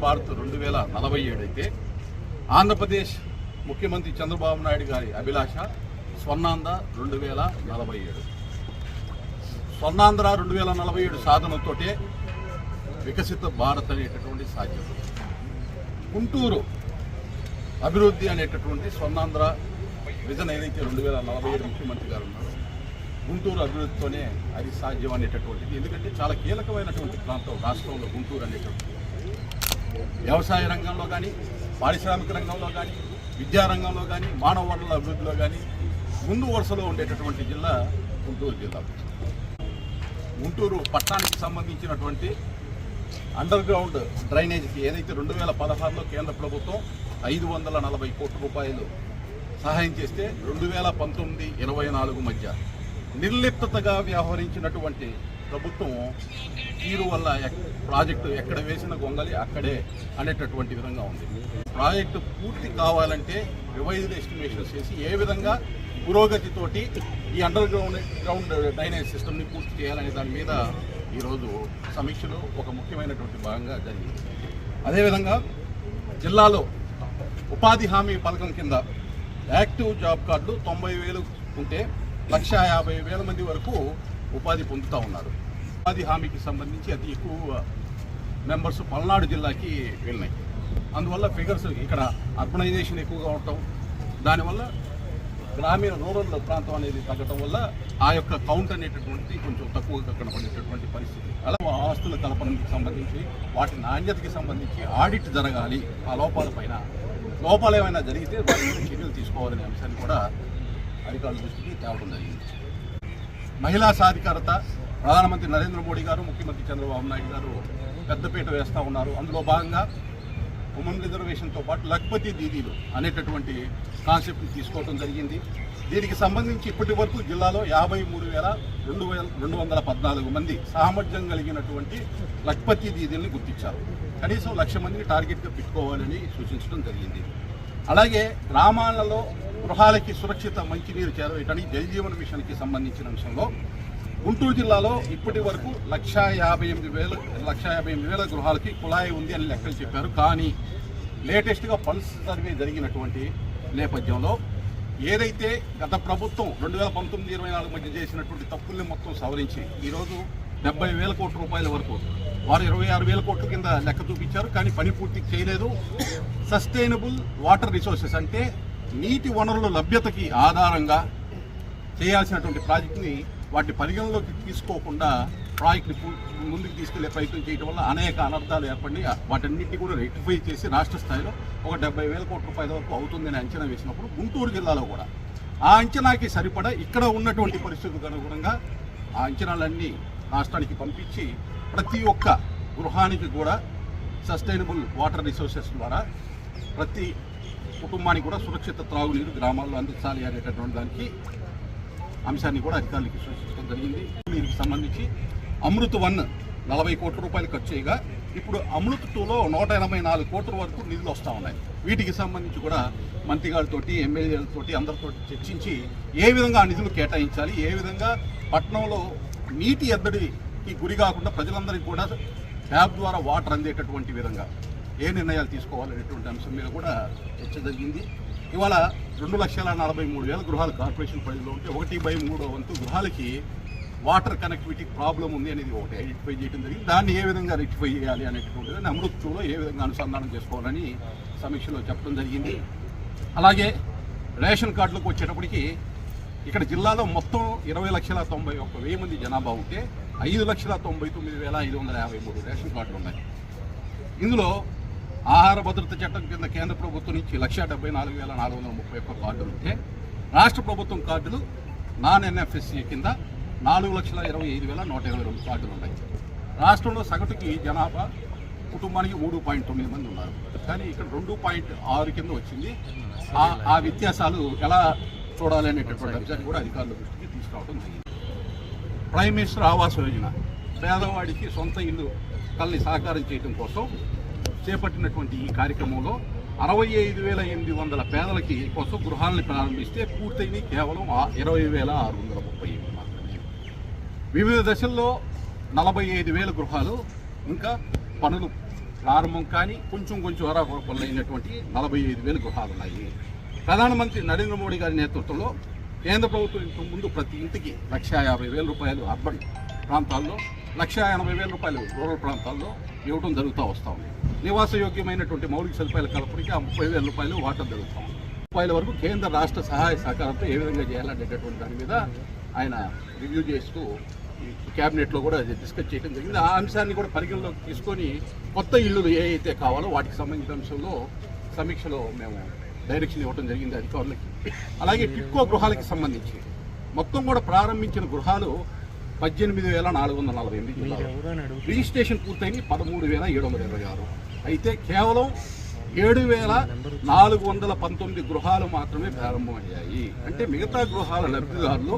భారత్ రెండు వేల నలభై ఏడు అయితే ఆంధ్రప్రదేశ్ ముఖ్యమంత్రి చంద్రబాబు నాయుడు గారి అభిలాష స్వర్ణాంధ్ర రెండు వేల నలభై ఏడు. స్వర్ణాంధ్ర రెండు వేల నలభై ఏడు సాధనతోటే వికసిత భారత్ అనేటటువంటి సాధ్యం. గుంటూరు అభివృద్ధి అనేటటువంటి స్వర్ణాంధ్ర విజన్ ఏదైతే రెండు వేల నలభై ఏడు ముఖ్యమంత్రి గారు ఉన్నారు గుంటూరు అభివృద్ధితోనే అది సాధ్యం అనేటటువంటిది ఎందుకంటే చాలా కీలకమైనటువంటి ప్రాంతం రాష్ట్రంలో గుంటూరు అనేటటువంటి వ్యవసాయ రంగంలో కానీ పారిశ్రామిక రంగంలో కానీ విద్యా రంగంలో కానీ మానవ వనరుల అభివృద్ధిలో కానీ ముందు వరుసలో ఉండేటటువంటి జిల్లా గుంటూరు జిల్లా. గుంటూరు పట్టణానికి సంబంధించినటువంటి అండర్ గ్రౌండ్ డ్రైనేజీకి ఏదైతే రెండు వేల పదహారులో కేంద్ర ప్రభుత్వం ఐదు వందల నలభై కోట్ల రూపాయలు సహాయం చేస్తే రెండు వేల పంతొమ్మిది ఇరవై నాలుగు మధ్య నిర్లిప్తగా వ్యవహరించినటువంటి ప్రభుత్వం తీరు వల్ల ఎక్- ప్రాజెక్టు ఎక్కడ వేసిన గొంగలి అక్కడే అనేటటువంటి విధంగా ఉంది. ప్రాజెక్టు పూర్తి కావాలంటే రివైజ్డ్ ఎస్టిమేషన్ చేసి ఏ విధంగా పురోగతితోటి ఈ అండర్ గ్రౌండ్ గ్రౌండ్ డ్రైనేజ్ సిస్టమ్ని పూర్తి చేయాలనే దాని మీద ఈరోజు సమీక్షలో ఒక ముఖ్యమైనటువంటి భాగంగా జరిగింది. అదేవిధంగా జిల్లాలో ఉపాధి హామీ పథకం కింద యాక్టివ్ జాబ్ కార్డులు తొంభై వేలు ఉంటే లక్ష యాభై వేల మంది వరకు ఉపాధి పొందుతూ ఉన్నారు. ఉపాధి హామీకి సంబంధించి అతి ఎక్కువ మెంబర్స్ పల్నాడు జిల్లాకి వెళ్ళినాయి. అందువల్ల ఫిగర్స్ ఇక్కడ అర్బనైజేషన్ ఎక్కువగా ఉండటం దానివల్ల గ్రామీణ రూరల్ ప్రాంతం అనేది తగ్గటం వల్ల ఆ యొక్క కౌంట్ అనేటటువంటిది కొంచెం తక్కువగా కనపడేటటువంటి పరిస్థితి. అలా ఆస్తుల కల్పనకి సంబంధించి వాటి నాణ్యతకి సంబంధించి ఆడిట్ జరగాలి ఆ లోపాల పైన లోపాలు ఏమైనా జరిగితే వాటి చర్యలు తీసుకోవాలనే అంశాన్ని కూడా అధికారుల దృష్టికి తేవడం జరిగింది. మహిళా సాధికారత ప్రధానమంత్రి నరేంద్ర మోడీ గారు ముఖ్యమంత్రి చంద్రబాబు నాయుడు గారు పెద్దపీట వేస్తూ ఉన్నారు. అందులో భాగంగా ఉమెన్ రిజర్వేషన్తో పాటు లక్పతి దీదీలు అనేటటువంటి కాన్సెప్ట్ని తీసుకోవడం జరిగింది. దీనికి సంబంధించి ఇప్పటి వరకు జిల్లాలో యాభై మూడు వేల రెండు వేల రెండు వందల పద్నాలుగు మంది సామర్థ్యం కలిగినటువంటి లక్పతి దీదీల్ని గుర్తించారు. కనీసం లక్ష మందిని టార్గెట్గా పెట్టుకోవాలని సూచించడం జరిగింది. అలాగే గ్రామాలలో గృహాలకి సురక్షిత మంచినీరు చేరవేయటానికి జల్ జీవన్ మిషన్కి సంబంధించిన అంశంలో గుంటూరు జిల్లాలో ఇప్పటి వరకు లక్ష యాభై ఎనిమిది వేల లక్ష యాభై ఎనిమిది వేల గృహాలకి కుళాయి ఉంది అని లెక్కలు చెప్పారు. కానీ లేటెస్ట్గా పల్స్ సర్వే జరిగినటువంటి నేపథ్యంలో ఏదైతే గత ప్రభుత్వం రెండు వేల పంతొమ్మిది ఇరవై నాలుగు మధ్య చేసినటువంటి తప్పుల్ని మొత్తం సవరించి ఈరోజు డెబ్బై వేల కోట్ల రూపాయల వరకు వారు ఇరవై ఆరు వేల కోట్ల కింద లెక్క చూపించారు కానీ పని పూర్తి చేయలేదు. సస్టైనబుల్ వాటర్ రిసోర్సెస్ అంటే నీటి వనరుల లభ్యతకి ఆధారంగా చేయాల్సినటువంటి ప్రాజెక్ట్ని వాటి పరిగణలోకి తీసుకోకుండా ప్రాజెక్టుని ముందుకు తీసుకెళ్ళే ప్రయత్నం చేయడం వల్ల అనేక అనర్థాలు ఏర్పడి వాటన్నిటిని కూడా రెక్టిఫై చేసి రాష్ట్ర స్థాయిలో ఒక డెబ్బై వేల కోట్ల రూపాయల వరకు అవుతుందని అంచనా వేసినప్పుడు గుంటూరు జిల్లాలో కూడా. ఆ అంచనాకి సరిపడా ఇక్కడ ఉన్నటువంటి పరిస్థితులకు అనుగుణంగా ఆ అంచనాలన్నీ రాష్ట్రానికి పంపించి ప్రతి ఒక్క గృహానికి కూడా సస్టైనబుల్ వాటర్ రిసోర్సెస్ ద్వారా ప్రతి కుటుంబానికి కూడా సురక్షిత త్రాగునీరు గ్రామాల్లో అందించాలి అనేటటువంటి దానికి అంశాన్ని కూడా అధికారులకి సూచించడం జరిగింది. దీనికి సంబంధించి అమృత్ వన్ నలభై కోట్ల రూపాయలు ఖర్చు చేయగా ఇప్పుడు అమృత్ టూలో నూట ఎనభై నాలుగు కోట్ల వరకు నిధులు వస్తూ ఉన్నాయి. వీటికి సంబంధించి కూడా మంత్రి గారితోటి ఎమ్మెల్యేలతోటి అందరితో చర్చించి ఏ విధంగా ఆ నిధులు కేటాయించాలి ఏ విధంగా పట్టణంలో నీటి ఎద్దడికి గురి కాకుండా ప్రజలందరికీ కూడా ట్యాబ్ ద్వారా వాటర్ అందేటటువంటి విధంగా ఏ నిర్ణయాలు తీసుకోవాలనేటువంటి అంశం మీద కూడా చర్చ జరిగింది. ఇవాళ రెండు లక్షల నలభై మూడు వేల గృహాలు కార్పొరేషన్ పరిధిలో ఉంటే ఒకటి బై మూడో వంతు గృహాలకి వాటర్ కనెక్టివిటీ ప్రాబ్లం ఉంది అనేది ఒకటి ఐడెంటిఫై చేయడం జరిగింది. దాన్ని ఏ విధంగా రెక్టిఫై చేయాలి అనేటువంటిది అమృత్తులో ఏ విధంగా అనుసంధానం చేసుకోవాలని సమీక్షలో చెప్పడం జరిగింది. అలాగే రేషన్ కార్డులకు వచ్చేటప్పటికి ఇక్కడ జిల్లాలో మొత్తం ఇరవై లక్షల తొంభై ఒక్క వెయ్యి మంది జనాభా ఉంటే ఐదు లక్షల తొంభై తొమ్మిది వేల ఐదు వందల యాభై మూడు రేషన్ కార్డులు ఉన్నాయి. ఇందులో ఆహార భద్రత చట్టం కింద కేంద్ర ప్రభుత్వం నుంచి లక్ష డెబ్బై నాలుగు వేల నాలుగు వందల ముప్పై ఒక్క కార్డులు ఉంటే రాష్ట్ర ప్రభుత్వం కార్డులు నాన్ ఎన్ఎఫ్ఎస్సి కింద నాలుగు లక్షల ఇరవై ఐదు వేల నూట ఇరవై రెండు కార్డులు ఉన్నాయి. రాష్ట్రంలో సగటుకి జనాభా కుటుంబానికి మూడు పాయింట్ తొమ్మిది మంది ఉన్నారు. కానీ ఇక్కడ రెండు పాయింట్ ఆరు కింద వచ్చింది. ఆ ఆ వ్యత్యాసాలు ఎలా చూడాలి అనేటటువంటి అంశాన్ని కూడా అధికారుల దృష్టికి తీసుకురావడం జరిగింది. ప్రైమ్ మినిస్టర్ ఆవాస్ యోజన పేదవాడికి సొంత ఇల్లు కల్ని సహకారం చేయడం కోసం చేపట్టినటువంటి ఈ కార్యక్రమంలో అరవై ఐదు వేల ఎనిమిది వందల పేదలకి కోసం గృహాలను ప్రారంభిస్తే పూర్తయింది కేవలం ఇరవై వేల ఆరు వందల ముప్పై ఎనిమిది. వివిధ దశల్లో నలభై ఐదు వేల గృహాలు ఇంకా పనులు ప్రారంభం కానీ కొంచెం కొంచెం అరా నలభై ఐదు వేల గృహాలు ఉన్నాయి. ప్రధానమంత్రి నరేంద్ర మోడీ గారి నేతృత్వంలో కేంద్ర ప్రభుత్వం ఇంతకు ముందు ప్రతి ఇంటికి లక్ష యాభై వేల రూపాయలు అర్బన్ ప్రాంతాల్లో లక్ష ఎనభై వేల రూపాయలు రూరల్ ప్రాంతాల్లో ఇవ్వడం జరుగుతూ వస్తూ ఉంది. నివాసయోగ్యమైనటువంటి మౌలిక సదుపాయాల కలపడికి ఆ ముప్పై వేల రూపాయలు వాటం జరుగుతూ ఉంది. రూపాయల వరకు కేంద్ర రాష్ట్ర సహాయ సహకారంతో ఏ విధంగా చేయాలనేటటువంటి దాని మీద ఆయన రివ్యూ చేస్తూ క్యాబినెట్లో కూడా అది డిస్కస్ చేయడం జరిగింది. ఆ అంశాన్ని కూడా పరిగణలోకి తీసుకొని కొత్త ఇళ్ళు ఏ అయితే కావాలో వాటికి సంబంధించిన అంశంలో సమీక్షలో మేము డైరెక్షన్ ఇవ్వడం జరిగింది అధికారులకి. అలాగే టిక్కో గృహాలకి సంబంధించి మొత్తం కూడా ప్రారంభించిన గృహాలు పద్దెనిమిది వేల నాలుగు వందల నలభై ఎనిమిది జిల్లాలు. రిజిస్ట్రేషన్ పూర్తయింది పదమూడు వేల ఏడు వందల ఇరవై ఆరు. అయితే కేవలం ఏడు వేల నాలుగు వందల పంతొమ్మిది గృహాలు మాత్రమే ప్రారంభమయ్యాయి. అంటే మిగతా గృహాల లబ్ధిదారులు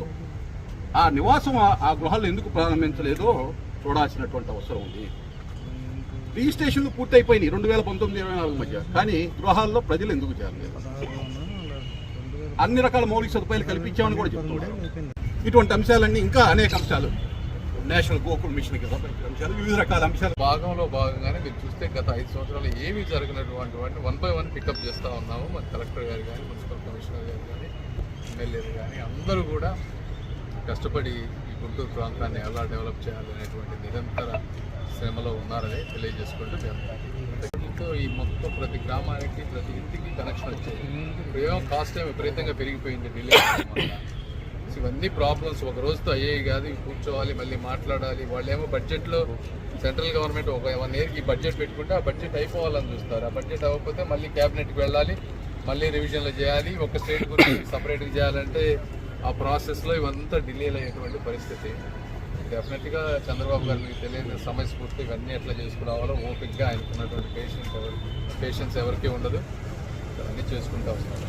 ఆ నివాసం ఆ- గృహాలను గృహాలు ఎందుకు ప్రారంభించలేదో చూడాల్సినటువంటి అవసరం ఉంది. రిజిస్ట్రేషన్లు పూర్తయిపోయినాయి రెండు వేల పంతొమ్మిది ఇరవై నాలుగు మధ్య. కానీ గృహాల్లో ప్రజలు ఎందుకు చేరలేదు? అన్ని రకాల మౌలిక సదుపాయాలు కల్పించామని కూడా చెప్తున్నాడు ఇటువంటి అంశాలన్నీ ఇంకా అనేక అంశాలు. నేషనల్ గోకుల్ మిషన్కి అంశాలు వివిధ రకాల అంశాలు. భాగంలో భాగంగానే మీరు చూస్తే గత ఐదు సంవత్సరాలు ఏమీ జరిగినటువంటి వాటిని వన్ బై వన్ పికప్ చేస్తూ ఉన్నాము. మన కలెక్టర్ గారు కానీ మున్సిపల్ కమిషనర్ గారు కానీ ఎమ్మెల్యేలు కానీ అందరూ కూడా కష్టపడి ఈ గుంటూరు ప్రాంతాన్ని ఎలా డెవలప్ చేయాలనేటువంటి నిరంతర శ్రమలో ఉన్నారని తెలియజేసుకుంటూ మేము దీంతో ఈ మొత్తం ప్రతి గ్రామానికి ప్రతి ఇంటికి కనెక్షన్ వచ్చేది ఏమో కాస్ట్ ఏమి విపరీతంగా పెరిగిపోయింది డిలే ఇవన్నీ ప్రాబ్లమ్స్ ఒక రోజుతో అయ్యేవి కాదు. కూర్చోవాలి మళ్ళీ మాట్లాడాలి. వాళ్ళేమో బడ్జెట్లో సెంట్రల్ గవర్నమెంట్ ఒక వన్ ఇయర్కి బడ్జెట్ పెట్టుకుంటే ఆ బడ్జెట్ అయిపోవాలని చూస్తారు. ఆ బడ్జెట్ అవ్వకపోతే మళ్ళీ క్యాబినెట్కి వెళ్ళాలి మళ్ళీ రివిజన్లు చేయాలి. ఒక స్టేట్ గురించి సపరేట్గా చేయాలంటే ఆ ప్రాసెస్లో ఇవంతా డిలే అయ్యేటువంటి పరిస్థితి. డెఫినెట్గా చంద్రబాబు గారు మీకు తెలియని సమయస్ఫూర్తి ఇవన్నీ ఎట్లా చేసుకురావాలో ఓపిక్గా ఆయనకున్నటువంటి పేషెన్స్ ఎవరు పేషెన్స్ ఎవరికీ ఉండదు. అన్నీ చేసుకుంటూ వస్తారు